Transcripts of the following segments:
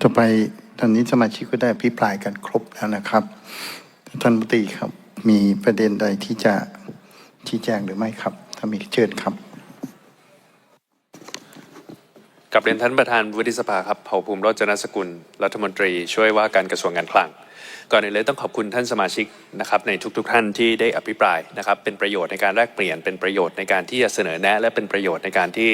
ต่อไปตอนนี้สมาชิกก็ได้อภิปรายกันครบแล้วนะครับ ท่านมนตรีครับ มีประเด็นใดที่จะชี้แจงหรือไม่ครับ ถ้ามีเชิญครับกับเรียนท่านประธานวุฒิสภาครับเผ่าภูมิรจนสกุล รัฐมนตรีช่วยว่าการกระทรวงการคลัง ก่อนอื่นเลยต้องขอบคุณท่านสมาชิกนะครับในทุก ๆ ท่านที่ได้อภิปรายนะครับเป็นประโยชน์ในการแลกเปลี่ยนเป็นประโยชน์ในการที่จะเสนอแนะ และเป็นประโยชน์ในการที่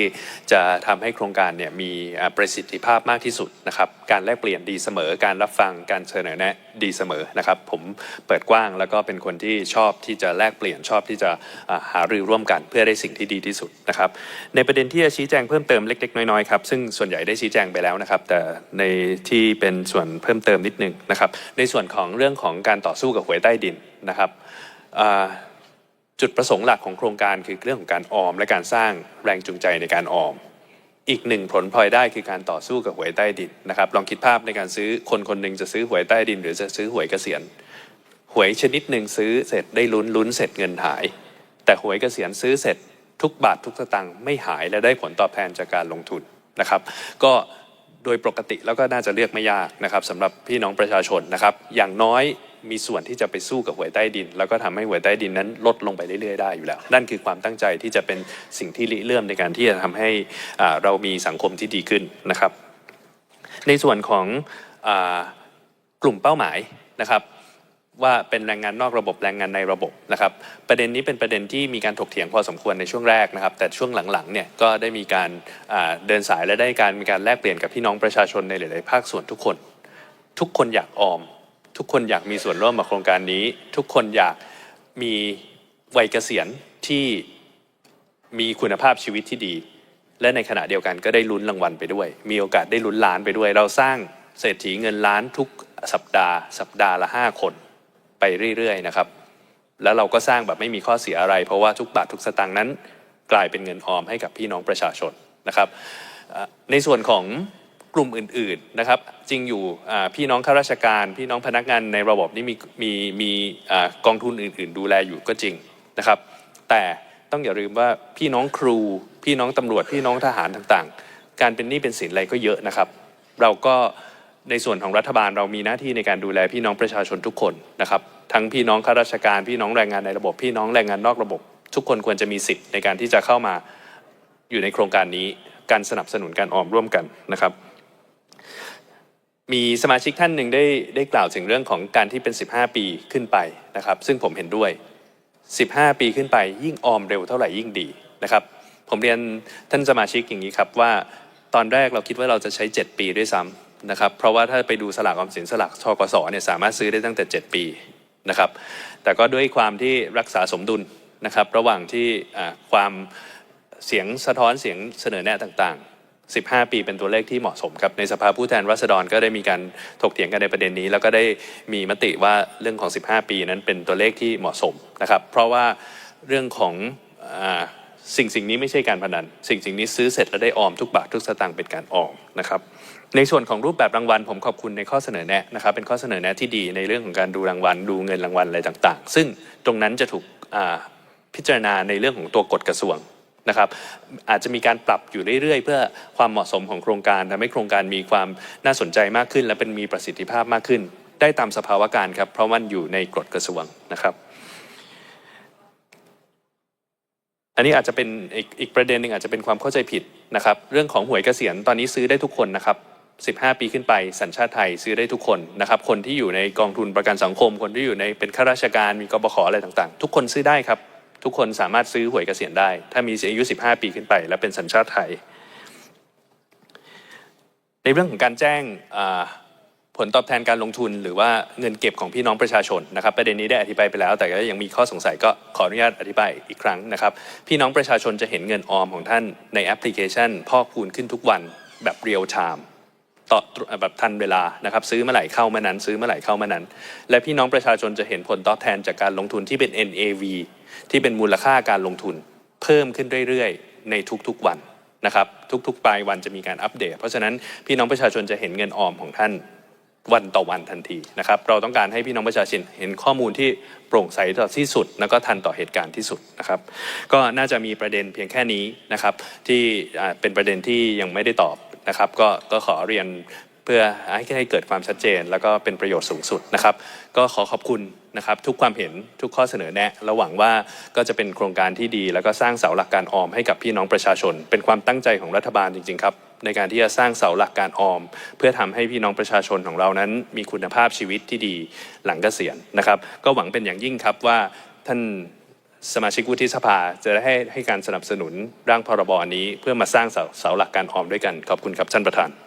จะทำให้โครงการเนี่ยมีประสิทธิภาพมากที่สุดนะครับการแลกเปลี่ยนดีเสมอ การรับฟังการเสนอแนะดีเสมอนะครับผมเปิดกว้างแล้วก็เป็นคนที่ชอบที่จะแลกเปลี่ยนชอบที่จะหารือร่วมกันเพื่อได้สิ่งที่ดีที่สุดนะครับในประเด็นที่จะชี้แจงเพิ่มเติมเล็ก ๆ น้อยๆครับซึ่งส่วนใหญ่ได้ชี้แจงไปแล้วนะครับแต่ในที่เป็นส่วนเพิ่มเติมนิดนึงนะครับในส่วนส่วนของเรื่องของการต่อสู้กับหวยใต้ดินนะครับจุดประสงค์หลักของโครงการคือเรื่องของการออม และการสร้างแรงจูงใจในการออม อีกหนึ่งผลพลอยได้คือการต่อสู้กับหวยใต้ดินนะครับลองคิดภาพในการซื้อคนคนหนึ่งจะซื้อหวยใต้ดิน หรือจะซื้อหวยเกษียณหวยชนิดหนึ่งซื้อเสร็จได้ลุ้นลุ้นเสร็จเงินหาย แต่หวยเกษียณซื้อเสร็จทุกบาททุกสตางค์ไม่หายและได้ผลตอบแทนจากการลงทุนนะครับ ก็ โดยปกติแล้วก็น่าจะเลือกไม่ยากนะครับสำหรับพี่น้องประชาชนนะครับ อย่างน้อยมีส่วนที่จะไปสู้กับหวยใต้ดิน แล้วก็ทำให้หวยใต้ดินนั้นลดลงไปเรื่อยๆได้อยู่แล้ว นั่นคือความตั้งใจที่จะเป็นสิ่งที่ริเริ่มในการที่จะทำให้เรามีสังคมที่ดีขึ้นนะครับ ในส่วนของอกลุ่มเป้าหมายนะครับ ว่าเป็นแรงงานนอกระบบแรงงานในระบบนะครับ ประเด็นนี้เป็นประเด็นที่มีการถกเถียงพอสมควรในช่วงแรกนะครับ แต่ช่วงหลังๆเนี่ยก็ได้มีการเดินสายและได้การมีการแลกเปลี่ยนกับพี่น้องประชาชนในหลาย ๆ ภาคส่วนทุกคน ทุกคนอยากออม ทุกคนอยากมีส่วนร่วมกับโครงการนี้ ทุกคนอยากมีวัยเกษียณที่มีคุณภาพชีวิตที่ดี และในขณะเดียวกันก็ได้ลุ้นรางวัลไปด้วย มีโอกาสได้ลุ้นล้านไปด้วย เราสร้างเศรษฐีเงินล้านทุกสัปดาห์ สัปดาห์ละ 5 คน ไปเรื่อยๆนะครับแล้วเราก็สร้างแบบไม่มีข้อเสียอะไร เพราะว่าทุกบาททุกสตางค์นั้น กลายเป็นเงินออมให้กับพี่น้องประชาชนนะครับในส่วนของกลุ่มอื่นๆนะครับจริงอยู่พี่น้องข้าราชการ พี่น้องพนักงานในระบบนี่มีมีมีกองทุนอื่น ๆ ดูแลอยู่ก็จริงนะครับ แต่ต้องอย่าลืมว่าพี่น้องครู พี่น้องตำรวจพี่น้องทหารต่างๆ การเป็นหนี้เป็นสินอะไรก็เยอะนะครับ เราก็ ในส่วนของรัฐบาลเรามีหน้าที่ในการดูแลพี่น้องประชาชนทุกคนนะครับ ทั้งพี่น้องข้าราชการพี่น้องแรงงานในระบบ พี่น้องแรงงานนอกระบบ ทุกคนควรจะมีสิทธิ์ในการที่จะเข้ามาอยู่ในโครงการนี้การสนับสนุนการออมร่วมกันนะครับ มีสมาชิกท่านหนึ่งได้ได้กล่าวถึงเรื่องของการที่เป็น 15 ปีขึ้นไปนะครับ ซึ่งผมเห็นด้วย 15 ปีขึ้นไปยิ่งออมเร็วเท่าไหร่ยิ่งดีนะครับ ผมเรียนท่านสมาชิกอย่างนี้ครับว่าตอนแรกเราคิดว่าเราจะใช้ 7 ปีด้วยซ้ำ นะครับเพราะว่าถ้าไปดูสลากออมสินสลากทกสเนี่ยสามารถซื้อได้ตั้งแต่ 7 ปีนะครับแต่ก็ด้วยความที่รักษาสมดุลนะครับระหว่างที่ความเสียงสะท้อนเสียงเสนอแนะต่างๆ 15 ปีเป็นตัวเลขที่เหมาะสมครับในสภาผู้แทนราษฎรก็ได้มีการถกเถียงกันในประเด็นนี้ แล้วก็ได้มีมติว่าเรื่องของ 15 ปีนั้นเป็นตัวเลขที่เหมาะสมนะครับเพราะว่าเรื่องของอ สิ่งสิ่งนี้ไม่ใช่การพนัน สิ่งสิ่งนี้ซื้อเสร็จแล้วได้ออมทุกบาททุกสตางค์เป็นการออมนะครับในส่วนของรูปแบบรางวัลผมขอบคุณในข้อเสนอแนะนะครับเป็นข้อเสนอแนะที่ดีในเรื่องของการดูรางวัลดูเงินรางวัลอะไรต่างๆ ซึ่งตรงนั้นจะถูกพิจารณาในเรื่องของตัวกฎกระทรวงนะครับอาจจะมีการปรับอยู่เรื่อยๆ เพื่อความเหมาะสมของโครงการทำให้โครงการมีความน่าสนใจมากขึ้น และเป็นมีประสิทธิภาพมากขึ้น ได้ตามสภาวะการครับเพราะมันอยู่ในกฎกระทรวงนะครับ อันนี้อาจจะเป็นอีกอีกประเด็นหนึ่งอาจจะเป็นความเข้าใจผิดนะครับ เรื่องของหวยเกษียณตอนนี้ซื้อได้ทุกคนนะครับ 15 ปีขึ้นไปสัญชาติไทยซื้อได้ทุกคนนะครับ คนที่อยู่ในกองทุนประกันสังคม คนที่อยู่ในเป็นข้าราชการมีกบขอะไรต่างๆ ทุกคนซื้อได้ครับ ทุกคนสามารถซื้อหวยเกษียณได้ ถ้ามีอายุ 15 ปีขึ้นไป และเป็นสัญชาติไทย ในเรื่องของการแจ้ง ผลตอบแทนการลงทุนหรือว่าเงินเก็บของพี่น้องประชาชนนะครับ ประเด็นนี้ได้อธิบายไปแล้ว แต่ก็ยังมีข้อสงสัยก็ขออนุญาตอธิบายอีกครั้งนะครับ พี่น้องประชาชนจะเห็นเงินออมของท่านในแอปพลิเคชันพอกพูนขึ้นทุกวันแบบเรียลไทม์ต่อแบบทันเวลานะครับซื้อเมื่อไหร่เข้าเมื่อนั้น ซื้อเมื่อไหร่เข้าเมื่อนั้น และพี่น้องประชาชนจะเห็นผลตอบแทนจากการลงทุนที่เป็น NAV ที่เป็นมูลค่าการลงทุน เพิ่มขึ้นเรื่อยๆ ในทุกๆวันนะครับทุกๆปลายวันจะมีการอัปเดต เพราะฉะนั้นพี่น้องประชาชนจะเห็นเงินออมของท่าน วันต่อวันทันทีนะครับ เราต้องการให้พี่น้องประชาชนเห็นข้อมูลที่โปร่งใสต่อที่สุด แล้วก็ทันต่อเหตุการณ์ที่สุดนะครับ ก็น่าจะมีประเด็นเพียงแค่นี้นะครับ ที่เป็นประเด็นที่ยังไม่ได้ตอบนะครับ ก็ก็ขอเรียน เพื่อให้ให้เกิดความชัดเจน แล้วก็เป็นประโยชน์สูงสุดนะครับ ก็ขอขอบคุณนะครับทุกความเห็นทุกข้อเสนอแนะและหวังว่าก็จะเป็นโครงการที่ดี แล้วก็สร้างเสาหลักการออมให้กับพี่น้องประชาชน เป็นความตั้งใจของรัฐบาลจริงๆครับในการที่จะสร้างเสาหลักการออม เพื่อทำให้พี่น้องประชาชนของเรานั้น มีคุณภาพชีวิตที่ดีหลังเกษียณนะครับ ก็หวังเป็นอย่างยิ่งครับว่าท่านสมาชิกวุฒิสภาจะได้ให้ให้การสนับสนุนร่างพรบนี้ เพื่อมาสร้างเสาเสาหลักการออมด้วยกัน ขอบคุณครับท่านประธาน